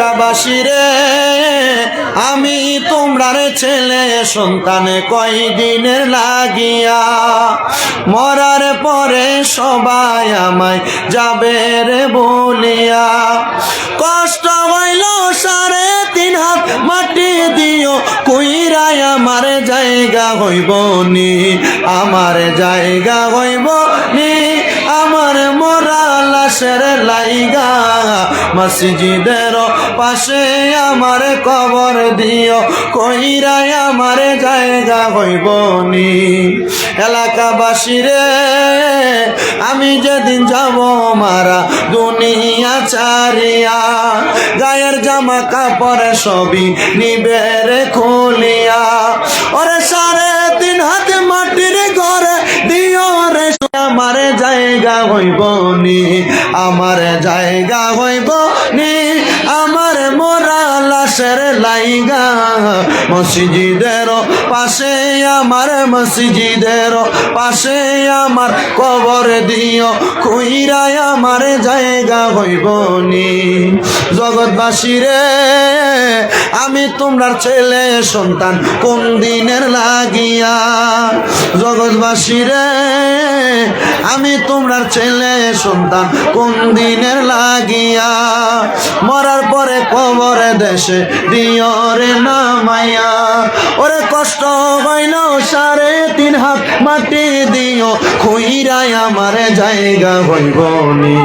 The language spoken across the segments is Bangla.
এলাকাবাসী রে, আমি তোমরার ছেলে, সন্তান কয়দিনের লাগিয়া? মরার পরে সবাই আমায় যাবে রে বলিয়া। কষ্ট হইল সাড়ে তিন হাত মাটি দিও কইরাই আমার জায়গা হইব নি আমার জায়গা হইব নি লাশের লাইগা, মসজিদের পাশে আমার কবর দিও কইরাই আমার জায়গা হইব নি। এলাকাবাসী রে আমি যেদিন যাব মারা দুনিয়া চারিয়া গায়ের জামা কাপড় সবই নিবে রে খুলিয়া হইব নি আমার জায়গা হইব নি আমার মোরা লাশের লাইগা। মসজিদের পাশে আমার, মসজিদের পাশে আমার কবর দিও কইরাই আমার জায়গা হইব নি জগৎবাসী রে আমি তোমরার ছেলে, সন্তান, কোন দিনের লাগিয়া? জগৎবাসী রে, আমি তোমরার ছেলে, সন্তান, কোন দিনের লাগিয়া? মরার পরে কবরে দেশে দিও রে নামাইয়া ওরে কষ্ট হইল সাড়ে তিন হাত মাটি দিও খুইরাই আমার জায়গা হইব নি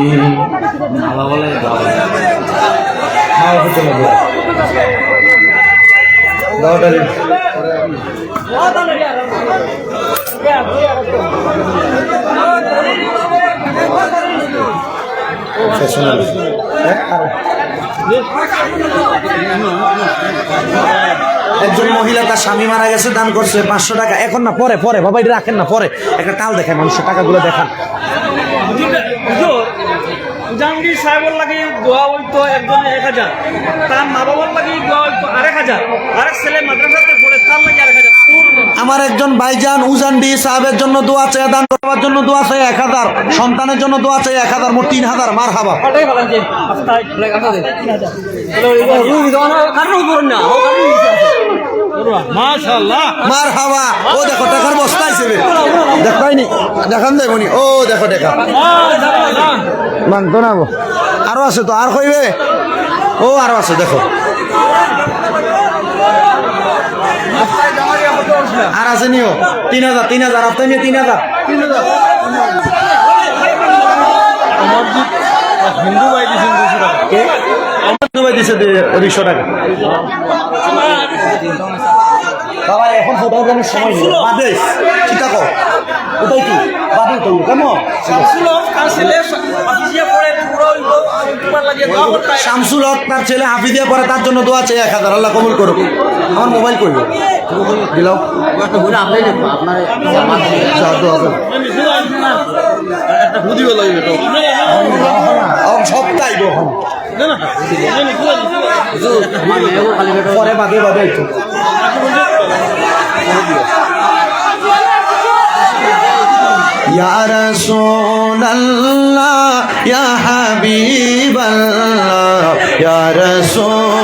একজন মহিলা তার স্বামী মারা গেছে, দান করছে পাঁচশো টাকা। এখন না, পরে পরে, বাবা, এটা রাখেন না, পরে। একটা তাল দেখায় মানুষের, টাকাগুলো দেখান। জাহাঙ্গীর সাহেবের লাগে দোয়া হইতো একজনে এক হাজার তার মা বাবার লাগে দোয়া হইতো আরেক হাজার আরেক ছেলে মাদ্রাসাতে পড়ে তার লাগে আরেক হাজার আমার একজন ভাইজান উজানডি সাহেবের জন্য দোয়া চাই দান করবার জন্য দোয়া চাই এক হাজার সন্তানের জন্য দোয়া চাই এক হাজার মোট তিন হাজার মার হাবা কারণ না মার হাওয়া ও দেখো টাকার বস্তা হিসেবে দেখাইনি। দেখান দেবনি ও দেখো দেখা। মানতো না আরও আছে তো আর কইবে? ও আরও আছে দেখো। আর আছে নিও। তিন হাজার তিন হাজার আপনার নিয়ে তিন হাজার। হিন্দু ভাই দুশো টাকা দিছে দুইশো টাকা। বাবা এখন ফটো উঠানোর সময় নেই। বাদে চিন্তা কর ওটাই কি? বাদে কেমন তার ছেলে অফিসিয়া পড়ে পুরো হইতো তোমার লাগে দোয়া করতে শামসুল হক তার ছেলে হাফিদিয়া পরে তার জন্য দোয়া চাই এক হাজার আল্লাহ কবুল করুক। আমার মোবাইল করবে দিলাও যা, দোয়া করো। একটা বুঝিও লাগবে তো এখন সব চাইব পরে বাদে বাদে আইতো। يا رسول الله يا حبيب الله يا رسول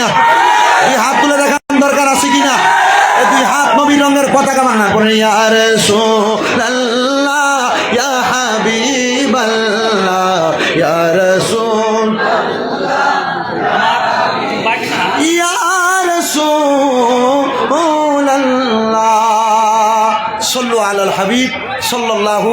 কিনা? এই হাত তুলে দেখার দরকার আছে কিনা? দুই হাত নবী রঙের পতাকা বানা করে ইয়া রাসূলুল্লাহ। সল্লু হাবিব সাল্লাল্লাহু